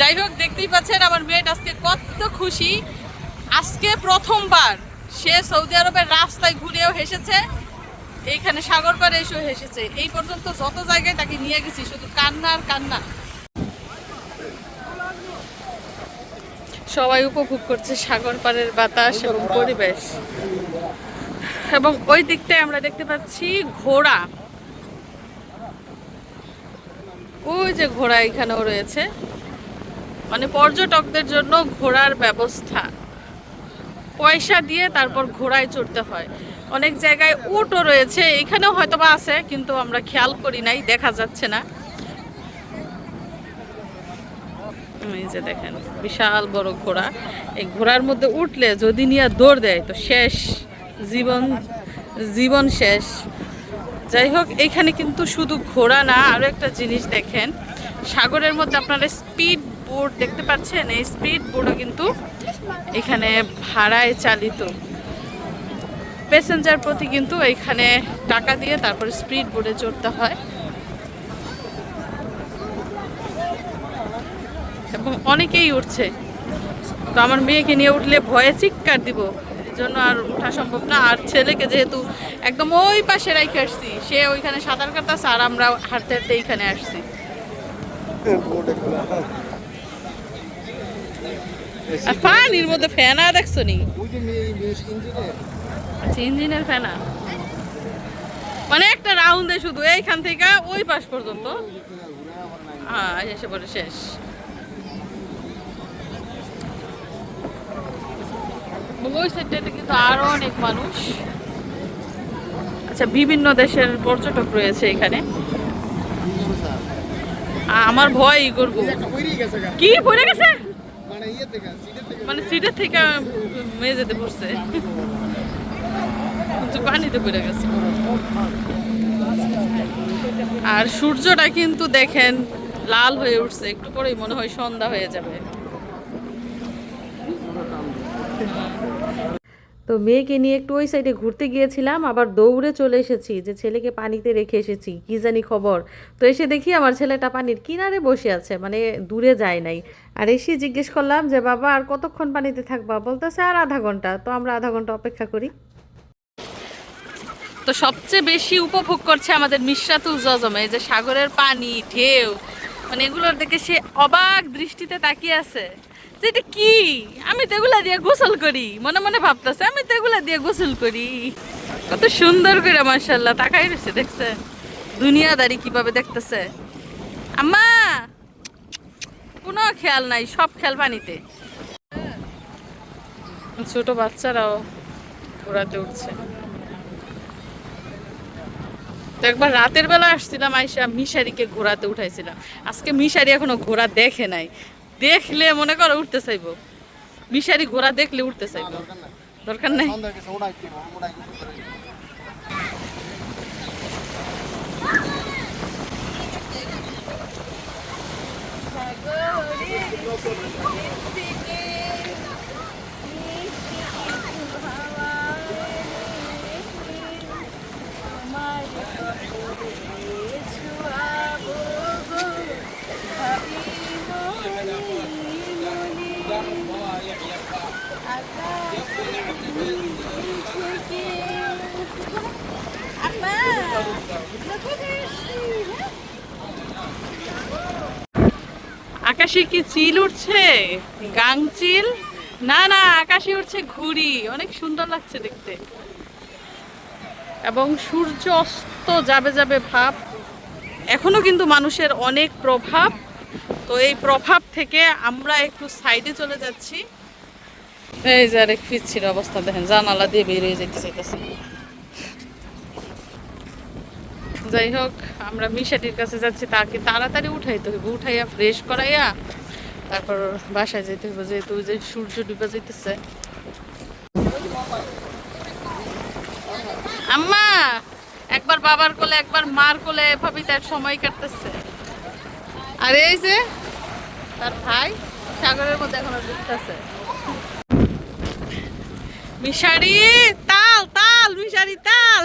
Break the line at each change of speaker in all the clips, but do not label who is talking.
যাই হোক, দেখতেই পাচ্ছেন আমার মেয়েটা আজকে কত খুশি। আজকে প্রথমবার সে সৌদি আরবের রাস্তায় ঘুরেও হেসেছে। এইখানে সাগর পাড়ে এসেও হেসেছে। এই পর্যন্ত যত জায়গায় তাকে নিয়ে গেছি, শুধু কান্না আর কান্না। সবাই উপভোগ করছে সাগর পাড়ের বাতাস এবং পরিবেশ। এবং ওই দিকটায় আমরা দেখতে পাচ্ছি ঘোড়া। ওই যে ঘোড়া এখানেও রয়েছে। মানে পর্যটকদের জন্য ঘোড়ার ব্যবস্থা। পয়সা দিয়ে তারপর ঘোড়ায় চড়তে হয়। অনেক জায়গায় উটও রয়েছে, এখানেও হয়তো বা আছে, কিন্তু আমরা খেয়াল করি নাই, দেখা যাচ্ছে না। এই যে দেখেন, বিশাল বড় ঘোড়া। এই ঘোড়ার মধ্যে উঠলে যদি নিয়ে দৌড় দেয়, তো শেষ, জীবন জীবন শেষ। যাই হোক এইখানে কিন্তু শুধু ঘোড়া না আরও একটা জিনিস দেখেন। সাগরের মধ্যে আপনারা স্পিড বোট দেখতে পাচ্ছেন? এই স্পিড বোটও কিন্তু এখানে ভাড়ায় চালিত। প্যাসেঞ্জার প্রতি কিন্তু এখানে টাকা দিয়ে তারপর স্পিড বোটে চড়তে হয়। এবং অনেকেই উঠছে। তো আমার মেয়েকে নিয়ে উঠলে ভয়ে চিৎকার দিব। জন্য আর ওঠা সম্ভব না। আর ছেলেকে যেহেতু একদম ওই পাশে রেখে আসছি, সে ওইখানে সাঁতার কাটতেছে আর আমরা হাঁটতে হাঁটতে এইখানে আসছি। আর পানির মধ্যে ফেনা দেখছ নি? আচ্ছা ইঞ্জিনের ফেনা। মানে একটা রাউন্ডে শুধু এইখান থেকে ওই পাশ পর্যন্ত? হ্যাঁ এসে পরে শেষ। ওই সাইডটাতে কিন্তু আরও অনেক মানুষ। আচ্ছা বিভিন্ন দেশের পর্যটক রয়েছে এখানে। আমার ভয় করব কি পড়ে গেছে? মানে সিটের থেকে মেঝেতে পড়ছে। কিন্তু পানিতে পড়ে গেছে। আর সূর্যটা কিন্তু দেখেন, লাল হয়ে উঠছে। একটু পরেই মনে হয় সন্ধ্যা হয়ে যাবে।
তো মেয়েকে নিয়ে একটু ওই সাইডে ঘুরতে গিয়েছিলাম, আবার দৌড়ে চলে এসেছি, যে ছেলেকে পানিতে রেখে এসেছি, কি জানি খবর। তো এসে দেখি আমার ছেলেটা পানির কিনারে বসে আছে মানে দূরে যায় নাই। আর এসে জিজ্ঞেস করলাম যে, বাবা, আর কতক্ষণ পানিতে থাকবা? বলতেছে, আর আধা ঘণ্টা। তো আমরা আধা ঘণ্টা অপেক্ষা করি।
তো সবচেয়ে বেশি উপভোগ করছে আমাদের মিশরাতুল জজম যে সাগরের পানি, ঢেউ মানে এগুলোর দেখে সে অবাক দৃষ্টিতে তাকিয়ে আছে। এটা কি? আমি তো এগুলা দিয়ে গোসল করি। মনে মনে ভাবতেছে, আমি তো এগুলা দিয়ে গোসল করি। কত সুন্দর করে মার্শাল্লাহ তাকাই রয়েছে, দেখছে? দুনিয়াদারি কীভাবে দেখতেছে? আম্মা! কোনো খেয়াল নাই, সব খেয়াল পানিতে। ছোট বাচ্চারাও ঘোরাতে উঠছে। একবার রাতের বেলা আসছিলাম, আইসা মিশারিকে ঘোরাতে উঠাইছিলাম। আজকে মিশারি এখনও ঘোড়া দেখে নাই। দেখলে মনে করো উঠতে চাইব। মিশারি ঘোড়া দেখলে উঠতে চাইব। দরকার নাই? আকাশে কি চিল উঠছে? গাং চিল? না না, আকাশে উঠছে ঘুড়ি। অনেক সুন্দর লাগছে দেখতে। এবং সূর্য অস্ত যাবে যাবে ভাব। এখনও কিন্তু মানুষের অনেক প্রভাব। তো এই প্রভাব থেকে আমরা একটু সাইডে চলে যাচ্ছি। এই যে আরেক ফিরছিল অবস্থা দেখেন, জানালা দিয়ে বেরিয়ে যেতে চাইতেছে। যাই হোক, আমরা মিশাটির কাছে যাচ্ছি, তাকে তাড়াতাড়ি উঠাইতে হইব। উঠাইয়া ফ্রেশ করাইয়া তারপর বাসায় যেতে হইব, যেহেতু যে সূর্য ডুবে যেতেছে আম্মা, একবার বাবার কোলে, একবার মার কোলে এভাবেই তার সময় কাটতেছে। আর এই যে তার ভাই সাগরের মধ্যে এখনও ডুবতেছে। মিশারি তাল তাল মিশারি তাল।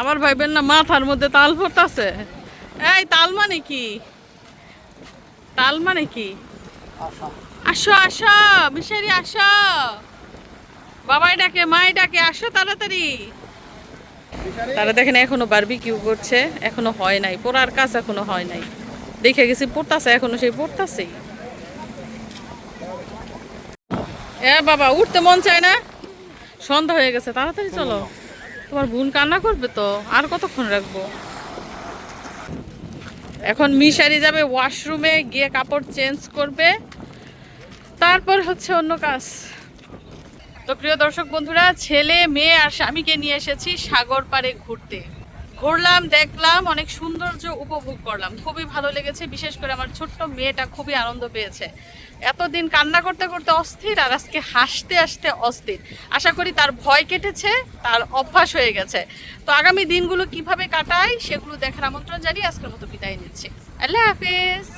আমার ভাইবেন না মাথার মধ্যে তাল পড়তাছে। এই তাল মানে কি? তাল মানে কি? আসো আসো মিশারি আসো। বাবাই ডাকে মাই ডাকে আসো তাড়াতাড়ি। তারা দেখেন এখনও বারবি কিউ করছে, এখনও হয় নাই, পোড়ার কাজ এখনও হয় নাই। দেখে গেছি পড়তাছে, এখনও সেই পড়তাছেই। বাবা, উঠতে মন চায় না? সন্ধ্যা হয়ে গেছে, তাড়াতাড়ি চলো। তোমার বোন কান্না করবে তো, আর কতক্ষণ রাখব? এখন মিশারি যাবে ওয়াশরুমে গিয়ে কাপড় চেঞ্জ করবে। তারপর হচ্ছে অন্য কাজ। তো প্রিয় দর্শক বন্ধুরা, ছেলে, মেয়ে আর স্বামীকে নিয়ে এসেছি সাগর পাড়ে ঘুরতে। ঘুরলাম, দেখলাম, অনেক সৌন্দর্য উপভোগ করলাম। খুবই ভালো লেগেছে, বিশেষ করে আমার ছোট্ট মেয়েটা খুবই আনন্দ পেয়েছে। এতদিন কান্না করতে করতে অস্থির আর আজকে হাসতে হাসতে অস্থির। আশা করি তার ভয় কেটেছে, তার অভ্যাস হয়ে গেছে। তো আগামী দিনগুলো কীভাবে কাটায় সেগুলো দেখার আমন্ত্রণ জানিয়ে আজকের মতো বিদায় নিচ্ছি। আল্লাহ হাফিজ।